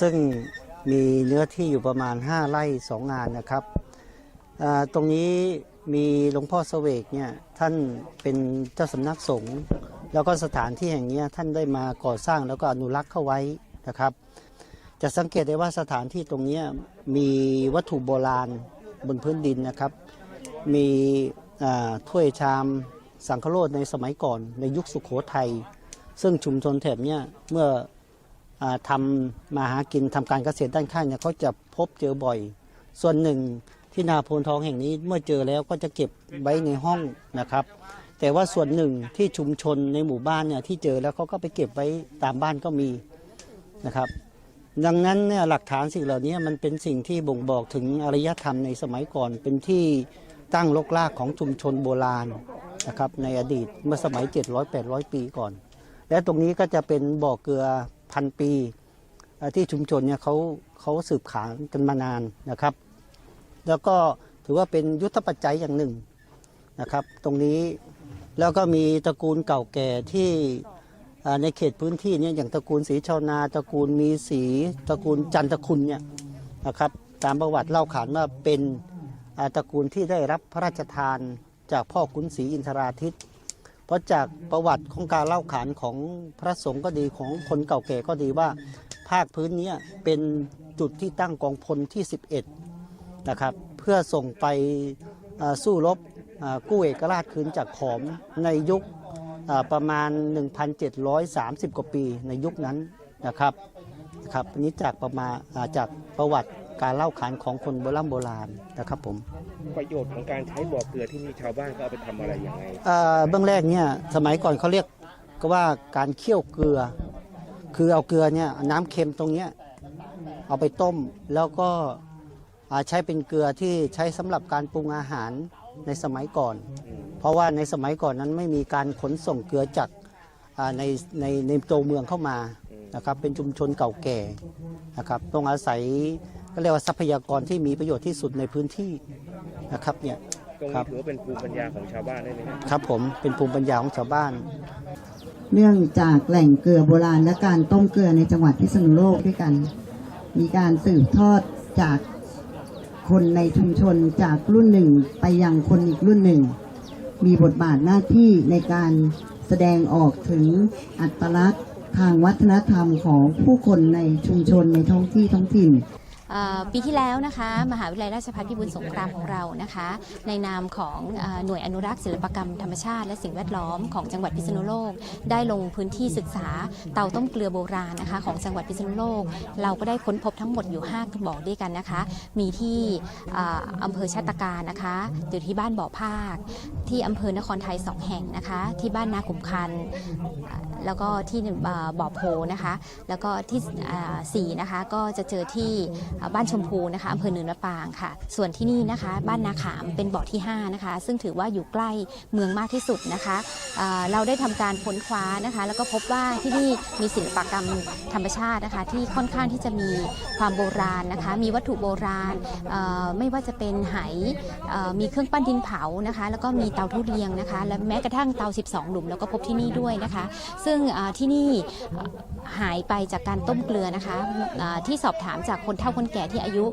ซึ่งมีเนื้อที่อยู่ประมาณ 5 ไร่สองงานนะครับ ตรงนี้มีหลวงพ่อเสวกเนี่ยท่านเป็นเจ้าสำนักสงฆ์แล้วก็สถานที่แห่งนี้ท่านได้มาก่อสร้างแล้วก็อนุรักษ์เข้าไว้นะครับ จะสังเกตได้ว่าสถานที่ตรงนี้มีวัตถุโบราณบนพื้นดินนะครับ มีถ้วยชามสังคโรธในสมัยก่อนในยุคสุขโขทัยซึ่งชุมชนแถบเนี้ยเมื่อ ทำมาหากินทำการเกษตรด้านข้างเนี่ยเขาจะพบเจอบ่อย ส่วนหนึ่งที่นาโพนทองแห่งนี้เมื่อเจอแล้วก็จะเก็บไว้ในห้องนะครับ แต่ว่าส่วนหนึ่งที่ชุมชนในหมู่บ้านเนี่ยที่เจอแล้วเขาก็ไปเก็บไว้ตามบ้านก็มีนะครับ ดังนั้นเนี่ยหลักฐานสิ่งเหล่านี้มันเป็นสิ่งที่บ่งบอกถึงอารยธรรมในสมัยก่อน เป็นที่ตั้งลกลากของชุมชนโบราณนะครับในอดีตเมื่อสมัย 700-800 ปีก่อน และตรงนี้ก็จะเป็นบ่อเกลือ พันปี ที่ชุมชนเนี่ยเขาเขาสืบขานกันมานานนะครับ แล้วก็ถือว่าเป็นยุทธปัจจัยอย่างหนึ่งนะครับ ตรงนี้แล้วก็มีตระกูลเก่าแก่ที่ในเขตพื้นที่เนี่ยอย่างตระกูลศรีชาวนาตระกูลมีสีตระกูลจันทคุณเนี่ยนะครับตามประวัติเล่าขานว่าเป็นตระกูลที่ได้รับพระราชทานจากพ่อขุนศรีอินทราทิต เพราะจากประวัติของการเล่าขานของพระสงฆ์ก็ดีของคนเก่าแก่ก็ดีว่า ภาคพื้นนี้เป็นจุดที่ตั้งกองพลที่ 11นะครับเพื่อส่งไปสู้รบกู้เอกราชคืนจากขอมในยุคประมาณ 1,730 กว่าปีในยุคนั้นนะครับครับนี้จากประมาณอ่าจากประวัติ การเล่าขานของคนโบราณโบราณนะครับผมประโยชน์ของการใช้บ่อเกลือที่นี่ชาวบ้านก็เอาไปทำอะไรยังไงเอ่อเบื้องแรกเนี่ยสมัยก่อนเขาเรียกก็ว่าการเคี่ยวเกลือ คือเอาเกลือเนี่ยน้ำเค็มตรงเนี้ยเอาไปต้มแล้วก็อ่าใช้เป็นเกลือที่ใช้สำหรับการปรุงอาหารในสมัยก่อนเพราะว่าในสมัยก่อนนั้นไม่มีการขนส่งเกลือจากอ่าในในในตัวเมืองเข้ามานะครับเป็นชุมชนเก่าแก่นะครับต้องอาศัย ก็เรียกว่าทรัพยากรที่มีประโยชน์ที่สุดในพื้นที่นะครับเนี่ยตรงครันี้บถือว่าเป็นภูมิปัญญาของชาวบ้านได้ไหมครับ ครับผมเป็นภูมิปัญญาของชาวบ้าน เนื่องจากแหล่งเกลือโบราณและการต้มเกลือในจังหวัดพิษณุโลกด้วยกัน มีการสืบทอดจากคนในชุมชนจากรุ่นหนึ่งไปยังคนอีกรุ่นหนึ่ง มีบทบาทหน้าที่ในการแสดงออกถึงอัตลักษณ์ทางวัฒนธรรมของผู้คนในชุมชนในท้องที่ท้องถิ่นเอ่อ ปีที่แล้วนะคะมหาวิทยาลัยราชภัฏพิบูลสงครามของเรานะคะ ในนามของอหน่วยอนุรักษ์ศิลปกรรมธรรมชาติและสิ่งแวดล้อมของจังหวัดพิษณุโลก ได้ลงพื้นที่ศึกษาเตาต้มเกลือโบราณนะคะของจังหวัดพิษณุโลก เราก็ได้ค้นพบทั้งหมดอยู่5กระบอกด้วยกันนะคะ มีที่อำเภอชัตการนะคะอยู่ที่บ้านบ่อภาค ที่อำเภอนครไทยสองแห่งนะคะ ที่บ้านนาขุมคันแล้วก็ที่บ่อโพนะคะ แล้วก็ที่สี่นะคะก็จะเจอที่บ้านชมพูนะคะอำเภอเนินมะปางค่ะ ส่วนที่นี่นะคะ บ้านนาขามเป็นบ่อที่ 5 นะคะ ซึ่งถือว่าอยู่ใกล้เมืองมากที่สุดนะคะเราได้ทำการค้นคว้านะคะ แล้วก็พบว่าที่นี่มีศิลปกรรมธรรมชาตินะคะ ที่ค่อนข้างที่จะมีความโบราณนะคะ มีวัตถุโบราณไม่ว่าจะเป็นไหอ่อมีเครื่องปั้นดินเผานะคะ แล้วก็มีเตาทุเรียงนะคะ และแม้กระทั่งเตา 12 หลุม แล้วก็พบที่นี่ด้วยนะคะ ซึ่งที่นี่หายไปจากการต้มเกลือนะคะที่สอบถามจากคนเฒ่าคนแก่ที่อายุ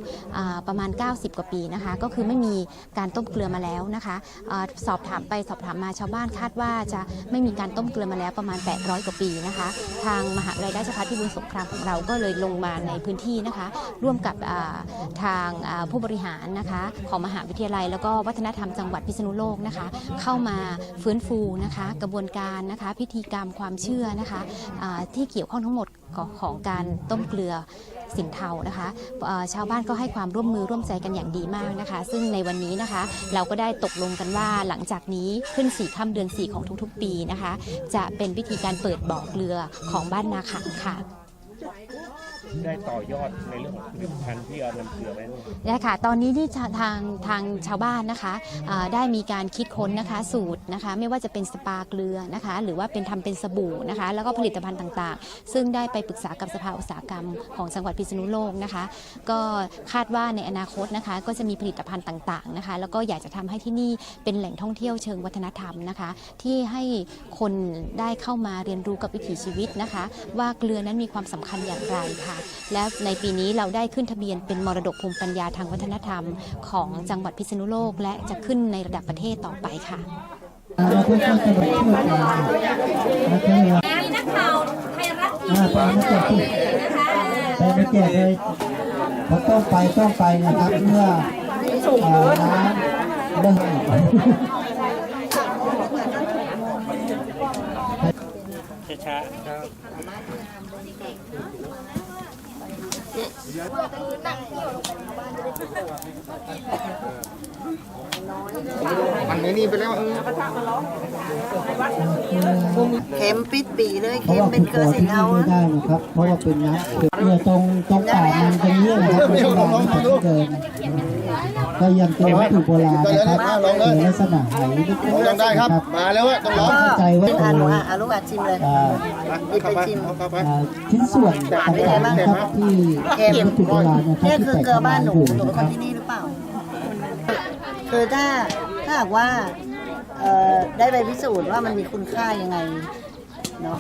ประมาณ 90 กว่าปีนะคะ ก็คือไม่มีการต้มเกลือมาแล้วนะคะอสอบถามไปสอบถามมาชาวบ้านคาดว่าจะไม่มีการต้มเกลือมาแล้วประมาณ 800 กว่าปีนะคะ ทางมหาวิทยาลัยราชภัฏพิบูลสงครามของเราก็เลยลงมาในพื้นที่นะคะ ร่วมกับทางผู้บริหารนะคะของมหาวิทยาลัย แล้วก็วัฒนธรรมจังหวัดพิษณุโลกนะคะ เข้ามาฟื้นฟูนะคะ กระบวนการนะคะ พิธีกรรมความเชื่อนะคะที่เกี่ยวข้องทั้งหมดของการต้มเกลือ สินเทานะคะชาวบ้านก็ให้ความร่วมมือร่วมใจกันอย่างดีมากนะคะ ซึ่งในวันนี้นะคะ เราก็ได้ตกลงกันว่าหลังจากนี้ขึ้นสี่ค่ำเดือนสี่ของทุกๆ ปีนะคะ จะเป็นพิธีการเปิดบ่อเกลือของบ้านนาขังค่ะ ได้ต่อยอดในเรื่องของผลิตภัณฑ์ที่เอานำเกลือไว้เนี่ยได้ค่ะ ตอนนี้ที่ทางทางทางชาวบ้านนะคะอ่าได้มีการคิดค้นนะคะสูตรนะคะ ไม่ว่าจะเป็นสปาเกลือนะคะ หรือว่าเป็นทำเป็นสบู่นะคะ แล้วก็ผลิตภัณฑ์ต่างๆ ซึ่งได้ไปปรึกษากับสภาอุตสาหกรรมของจังหวัดพิษณุโลกนะคะ ก็คาดว่าในอนาคตนะคะ ก็จะมีผลิตภัณฑ์ต่างๆนะคะ แล้วก็อยากจะทำให้ที่นี่เป็นแหล่งท่องเที่ยวเชิงวัฒนธรรมนะคะ ที่ให้คนได้เข้ามาเรียนรู้กับวิถีชีวิตนะคะ ว่าเกลือนั้นมีความสำคัญอย่างไรค่ะและในปีนี้เราได้ขึ้นทะเบียนเป็นมรดกภูมิปัญญาทางวัฒนธรรม ของจังหวัดพิษณุโลก และจะขึ้นในระดับประเทศต่อไปค่ะเราเพื่อนๆจะมาช่วยกันแล้วก็เลยนักข่าวไทยรัฐทีอ่าไปไม่เจ็บที่ไปไม่เจ็บเลยต้องไปต้องไปนะครับเมื่ออ่าน้ำเริ่มช้า มันไม่นี่ไปแล้วเออเค็มปิดปีเลยเค็มเป็นเกลือสีเทาไม่ได้นะครับ เพราะว่าเป็นน้ำเกลือตรงตรงปากมันตรงนี้นะครับไม่ใช่น้ำที่เกิน ก็ยังเป็นวัตถุโบราณนะครับเป็นลักษณะไหนิดลองได้ครับ มาแล้วอะต้องร้องเข้าใจว่าอ่าเป็นหนูอะอะลูกอะชิมเลยอ่าหยิบไปชิมเข้าไปอ่าชิ้นส่วนต่างๆนะครับที่เป็นวัตถุโบราณนะครับเนี่ยที่คือแตกเกลือบ้านหนูอยู่หนูเป็นนะคคนรับที่นี่หรือเปล่าคือถ้าถ้าหากว่าเอ่อได้ไปพิสูจน์ว่ามันมีคุณค่ายังไงเนาะ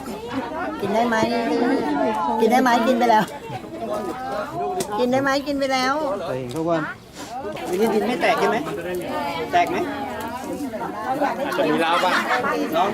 กินได้ไหมกินได้ไหมกินไปแล้ว กินได้ไหมกินไปแล้วทุกคน วินิดินไม่แตกใช่ไหมแตกไหมอาจจะมีลาวบ้างเนาะ